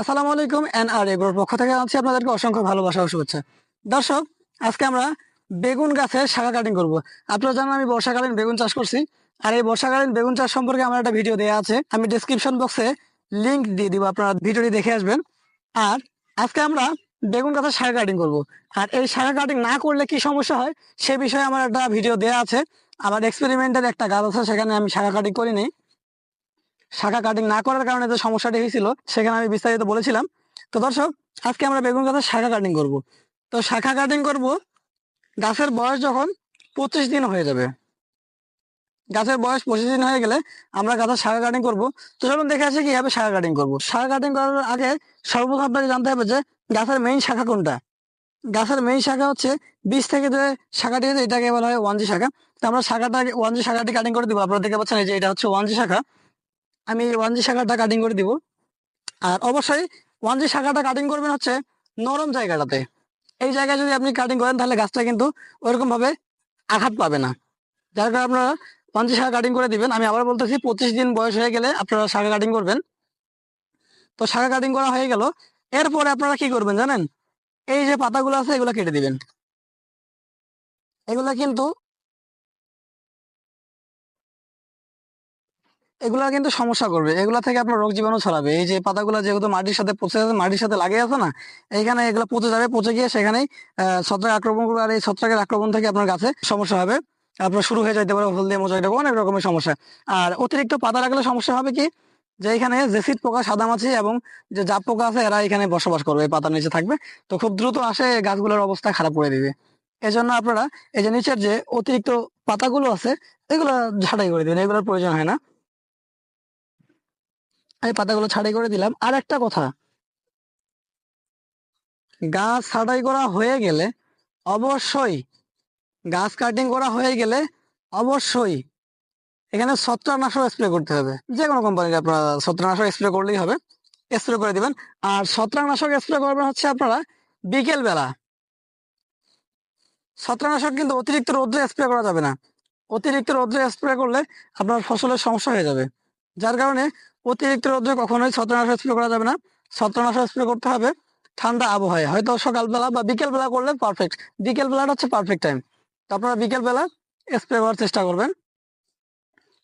আসসালামু আলাইকুম এন আর এগ্রোর পক্ষ থেকে আছি আপনাদেরকে অসংখ্য ভালোবাসা ও শুভেচ্ছা। দর্শক, আজকে আমরা বেগুন গাছের শাখা কাটিং করব। আপনারা জানেন আমি বর্ষাকালীন বেগুন চাষ করছি। আর এই বর্ষাকালীন বেগুন চাষ সম্পর্কে আমার একটা ভিডিও দেওয়া আছে। আমি ডিসক্রিপশন বক্সে লিঙ্ক দিয়ে দিব, আপনারা ভিডিওটি দেখে আসবেন। আর আজকে আমরা বেগুন গাছের শাখা কাটিং করব। আর এই শাখা কাটিং না করলে কি সমস্যা হয়, সে বিষয়ে আমার একটা ভিডিও দেওয়া আছে। আমার এক্সপেরিমেন্টের একটা গাছ আছে, সেখানে আমি শাখা কাটিং করিনি। শাখা কাটিং না করার কারণে যে সমস্যাটি হয়েছিল, সেখানে আমি বিস্তারিত বলেছিলাম। তো দর্শক, আজকে আমরা বেগুন গাছের শাখা কাটিং করব। তো শাখা কাটিং করব, গাছের বয়স যখন পঁচিশ দিন হয়ে যাবে। গাছের বয়স পঁচিশ দিন হয়ে গেলে আমরা গাছের শাখা কাটিং করব। তো চলুন দেখে আসি কীভাবে শাখা কাটিং করব। শাখা কাটিং করার আগে সর্বপ্রথম আপনাকে জানতে হবে যে গাছের মেইন শাখা কোনটা? গাছের মেইন শাখা হচ্ছে বীজ থেকে যে শাখাটি এটাকে বলা হয় ওয়ানজি শাখা। তো আমরা শাখাটা ওয়ানজি শাখাটি কাটিং করে দিব। আপনারা দেখতে পাচ্ছেন এই যে এটা হচ্ছে ওয়ানজি শাখা। আমি ওয়ান জি শাখাটা কাটিং করে দিব। আর অবশ্যই ওয়ান জি শাখাটা কাটিং করবেন হচ্ছে নরম জায়গাটাতে। এই জায়গায় যদি আপনি কাটিং করেন তাহলে গাছটা কিন্তু ওইরকম ভাবে আঘাত পাবে না। যার কারণে আপনারা ওয়ান জি শাখা কাটিং করে দিবেন। আমি আবার বলতেছি, পঁচিশ দিন বয়স হয়ে গেলে আপনারা শাখা কাটিং করবেন। তো শাখা কাটিং করা হয়ে গেল। এরপরে আপনারা কি করবেন জানেন? এই যে পাতাগুলো আছে, এগুলো কেটে দিবেন। এগুলা কিন্তু এগুলা কিন্তু সমস্যা করবে। এগুলা থেকে আপনার রোগ জীবাণু ছড়াবে। এই যে পাতাগুলো যেহেতু মাটির সাথে পচে আছে, মাটির সাথে লাগে আছে না, এইখানে এগুলো পচে যাবে, পচে গিয়ে সেখানেই ছত্রাক আক্রমণ করবে আর এই ছত্রাকের আক্রমণ থেকে আপনার গাছে সমস্যা হবে। আপনার শুরু হয়ে যাইতে পারে হলদে মোজাইটা অনেক রকমের সমস্যা। আর অতিরিক্ত পাতা রাখলে সমস্যা হবে কি? যে এখানে জেসিড পোকা সাদামাছি এবং যে জাপ পোকা আছে, এরা এখানে বসবাস করবে, এই পাতার নিচে থাকবে। তো খুব দ্রুত আসে গাছগুলোর অবস্থা খারাপ করে দিবে। এজন্য আপনারা এই যে নিচের যে অতিরিক্ত পাতাগুলো আছে, এগুলো ঝাঁটাই করে দিবেন, এগুলোর প্রয়োজন হয় না। এই পাতাগুলো ছাড়াই করে দিলাম। আর একটা কথা, গাছ ছাটাই করা হয়ে গেলে অবশ্যই, গাছ কাটিং করা হয়ে গেলে অবশ্যই এখানে ছত্রাকনাশক স্প্রে করতে হবে। যে কোনো কোম্পানির আপনারা ছত্রাকনাশক স্প্রে করলেই হবে স্প্রে করে দিবেন। আর ছত্রাকনাশক স্প্রে করবেন হচ্ছে আপনারা বিকেল বেলা ছত্রাকনাশক কিন্তু অতিরিক্ত রোদ্রে স্প্রে করা যাবে না। অতিরিক্ত রোদ্রে স্প্রে করলে আপনার ফসলের সমস্যা হয়ে যাবে। যার কারণে অতিরিক্ত রোদ্রে কখনোই ছত্রাকনাশক স্প্রে করা যাবে না। ছত্রনাশক স্প্রে করতে হবে ঠান্ডা আবহাওয়ায়। হয়তো সকালবেলা বা বিকেলবেলা করলে পারফেক্ট বিকেলবেলাটা হচ্ছে পারফেক্ট টাইম তো আপনারা বিকেলবেলা স্প্রে করার চেষ্টা করবেন।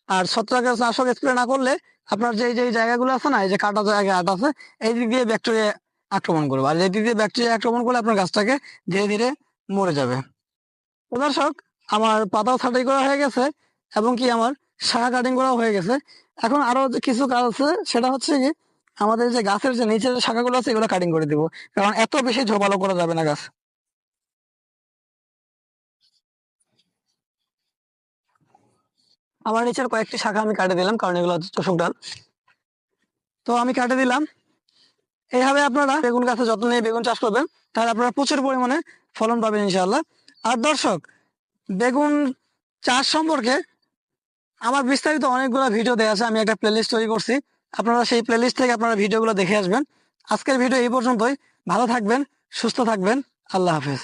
আর ছত্রাকনাশক স্প্রে না করলে আপনার যে যে জায়গাগুলো আছে না, এই যে কাটা জায়গা আট আছে, এই দিক দিয়ে ব্যাকটেরিয়া আক্রমণ করবে। আর এই দিক দিয়ে ব্যাকটেরিয়া আক্রমণ করলে আপনার গাছটাকে ধীরে ধীরে মরে যাবে। দর্শক, আমার পাতাও ছাটাই করা হয়ে গেছে এবং কি আমার শাখা কাটিং করা হয়ে গেছে। এখন আরও কিছু কাজ আছে, সেটা হচ্ছে কি আমাদের যে গাছের যে নিচের শাখাগুলো আছে, এগুলো কাটিং করে দিব। কারণ এত বেশি ঝোপালো করা যাবে না গাছ। আমার নিচের কয়েকটি শাখা আমি কাটে দিলাম, কারণ এগুলো চোষক ডাল। তো আমি কাটে দিলাম। এইভাবে আপনারা বেগুন গাছে যত্ন নিয়ে বেগুন চাষ করবেন, তাহলে আপনারা প্রচুর পরিমাণে ফলন পাবেন ইনশাল্লাহ আর দর্শক, বেগুন চাষ সম্পর্কে আমার বিস্তারিত অনেকগুলো ভিডিও দেওয়া আছে, আমি একটা প্লেলিস্ট তৈরি করছি। আপনারা সেই প্লেলিস্ট থেকে আপনারা ভিডিওগুলো দেখে আসবেন। আজকের ভিডিও এই পর্যন্তই। ভালো থাকবেন, সুস্থ থাকবেন। আল্লাহ হাফেজ।